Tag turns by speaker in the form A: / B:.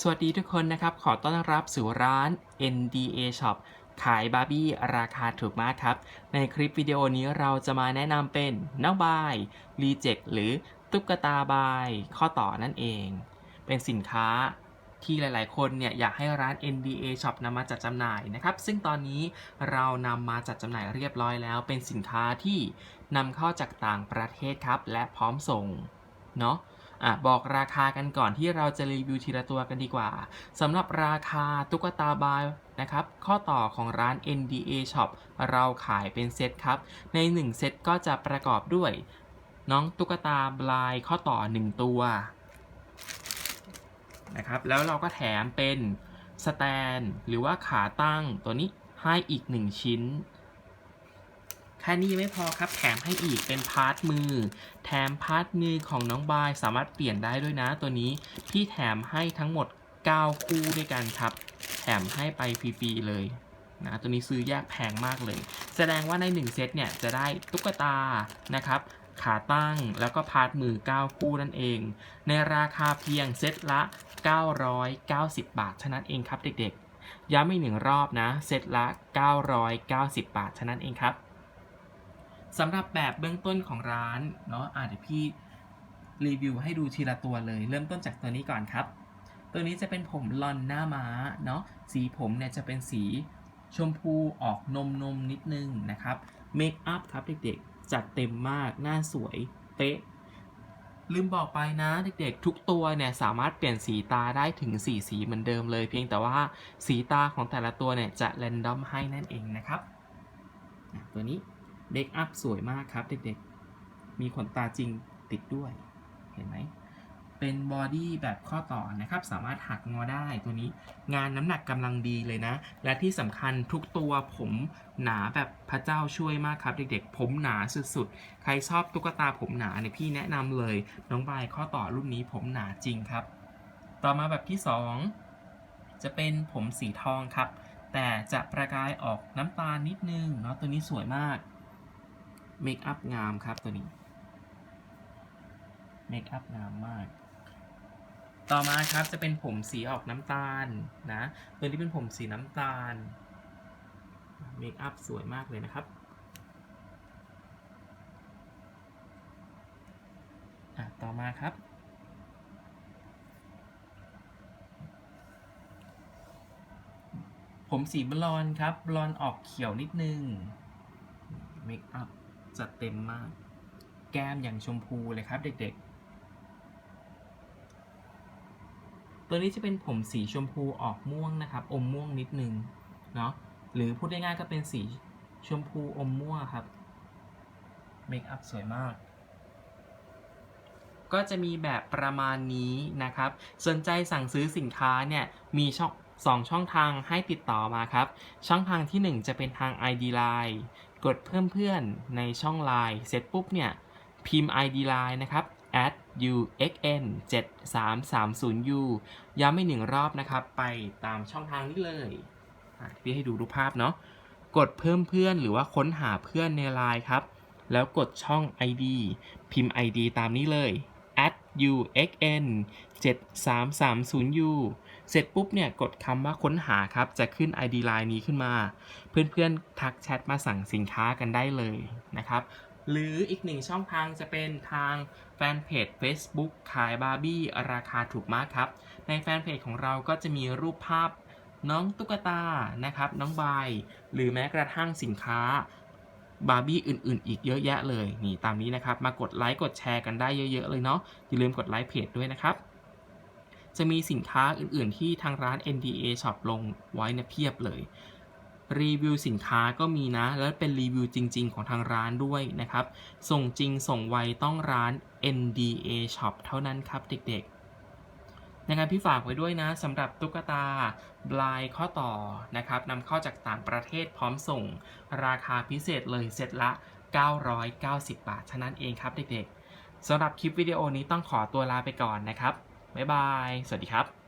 A: สวัสดีทุกคนนะครับ ขอต้อนรับสู่ร้าน NDA Shop ขายบาร์บี้ราคาถูกมากครับ ในคลิปวิดีโอนี้เราจะมาแนะนำเป็นน้องบายรีเจคหรือตุ๊กตาบาย ข้อต่อนั่นเอง เป็นสินค้าที่หลาย ๆ คนเนี่ยอยากให้ร้าน NDA Shop นำมาจัดจำหน่ายนะครับ ซึ่งตอนนี้เรานำมาจัดจำหน่ายเรียบร้อยแล้ว เป็นสินค้าที่นำเข้าจากต่างประเทศครับ และพร้อมส่งเนาะ อะบอกราคากันก่อนที่เราจะรีวิวทีละตัวกันดีกว่าสำหรับราคาตุ๊กตาบายนะครับข้อต่อของร้าน NDA Shop เราขายเป็นเซตครับ ใน 1 เซตก็จะประกอบด้วย น้องตุ๊กตาบลายข้อต่อ 1 ตัวนะครับแล้วเราก็แถมเป็นสแตน หรือว่าขาตั้งตัวนี้ให้อีก 1 ชิ้น แค่นี้ยังไม่พอครับแถมให้อีกเป็นพาร์ทมือ แถมพาร์ทมือของน้องบายสามารถเปลี่ยนได้ด้วยนะตัวนี้ พี่แถมให้ทั้งหมด 9 คู่ด้วยกันครับ แถมให้ไปฟรีๆเลยนะตัวนี้ซื้อแยกแพงมากเลย แสดงว่าใน 1 เซตเนี่ยจะได้ตุ๊กตานะครับขาตั้งแล้วก็พาร์ทมือ 9 คู่นั่นเอง ในราคาเพียงเซตละ 990 บาทเท่านั้นเองครับเด็กๆ ย้ำอีกหนึ่งรอบนะ เซตละ 990 บาทเท่านั้นเองครับ สำหรับแบบเบื้องต้นของร้านเนาะอะเดี๋ยวพี่รีวิวให้ดูทีละตัวเลย เริ่มต้นจากตัวนี้ก่อนครับ ตัวนี้จะเป็นผมลอนหน้าม้าเนาะสีผมเนี่ยจะเป็นสีชมพูออกนมนมนิดนึงนะครับเมคอัพครับเด็กๆ จัดเต็มมากหน้าสวยเป๊ะ ลืมบอกไปนะเด็กๆ ทุกตัวเนี่ยสามารถเปลี่ยนสีตาได้ถึง 4 สีเหมือนเดิมเลย เพียงแต่ว่าสีตาของแต่ละตัวเนี่ยจะแรนดอมให้นั่นเองนะครับ ตัวนี้ เมคอัพสวยมากครับเด็กๆ มีขนตาจริงติดด้วย เห็นไหม เป็นบอดี้แบบข้อต่อนะครับ สามารถหักงอได้ตัวนี้ งานน้ำหนักกำลังดีเลยนะ และที่สำคัญทุกตัวผมหนาแบบพระเจ้าช่วยมากครับเด็กๆ ผมหนาสุดๆ ใครชอบตุ๊กตาผมหนาเนี่ยพี่แนะนำเลย น้องบายข้อต่อรุ่นนี้ผมหนาจริงครับ ต่อมาแบบที่ 2 จะเป็นผมสีทองครับ แต่จะประกายออกน้ำตาลนิดนึงเนาะตัวนี้สวยมาก เมคอัพงามครับตัวนี้เมคอัพงามมาก ต่อมาครับจะเป็นผมสีออกน้ำตาลนะ ตัวนี้เป็นผมสีน้ำตาล เมคอัพสวยมากเลยนะครับอะต่อมาครับ ผมสีบลอนครับ บลอนออกเขียวนิดนึง เมคอัพ จัดเต็มมาก แก้มอย่างชมพูเลยครับ เด็กๆ ตัวนี้จะเป็นผมสีชมพูออกม่วงนะครับ อมม่วงนิดนึงเนาะหรือพูดง่ายๆก็เป็นสีชมพูอมม่วงครับเมคอัพสวยมาก ก็จะมีแบบประมาณนี้นะครับ สนใจสั่งซื้อสินค้าเนี่ยมีช่องสองช่องทางให้ติดต่อมาครับ ช่องทางที่ 1 จะเป็นทาง ID Line กดเพิ่มเพื่อนในช่อง Line เสร็จปุ๊บเนี่ย พิมพ์ ID Line นะครับ at uxn 7330u ย้ำไม่หนึ่งรอบนะครับ ไปตามช่องทางนี้เลยพี่ให้ดูรูปภาพเนาะกดเพิ่มเพื่อนหรือว่าค้นหาเพื่อนใน Line ครับ แล้วกดช่อง ID พิมพ์ ID ตามนี้เลย at uxn 7330u เสร็จปุ๊บเนี่ยกดคำว่าค้นหาครับ จะขึ้น ID Line นี้ขึ้นมา เพื่อนๆ ทักแชทมาสั่งสินค้ากันได้เลยนะครับ หรืออีกหนึ่งช่องทางจะเป็นทางแฟนเพจ Facebook ขายบาร์บี้ราคาถูกมากครับ ในแฟนเพจของเราก็จะมีรูปภาพน้องตุ๊กตานะครับ น้องบายหรือแม้กระทั่งสินค้าบาร์บี้อื่นๆ อีกเยอะแยะเลย นี่ตามนี้นะครับ มากดไลค์กดแชร์กันได้เยอะๆเลยเนาะอย่าลืมกดไลค์เพจด้วยนะครับ จะมีสินค้าอื่นๆ ที่ทางร้าน NDA Shop ลงไว้เนี่ยเพียบเลย รีวิวสินค้าก็มีนะ แล้วเป็นรีวิวจริง ๆ ของทางร้านด้วยนะครับ ส่งจริงส่งไวต้องร้าน NDA Shop เท่านั้นครับเด็กๆนะครับพี่ฝากไว้ด้วยนะสำหรับตุ๊กตาบลายข้อต่อนะครับนำเข้าจากต่างประเทศพร้อมส่งราคาพิเศษเลยเซตละ 990 บาทเท่านั้นเองครับเด็กๆสำหรับคลิปวิดีโอนี้ต้องขอตัวลาไปก่อนนะครับ บ๊ายบาย สวัสดีครับ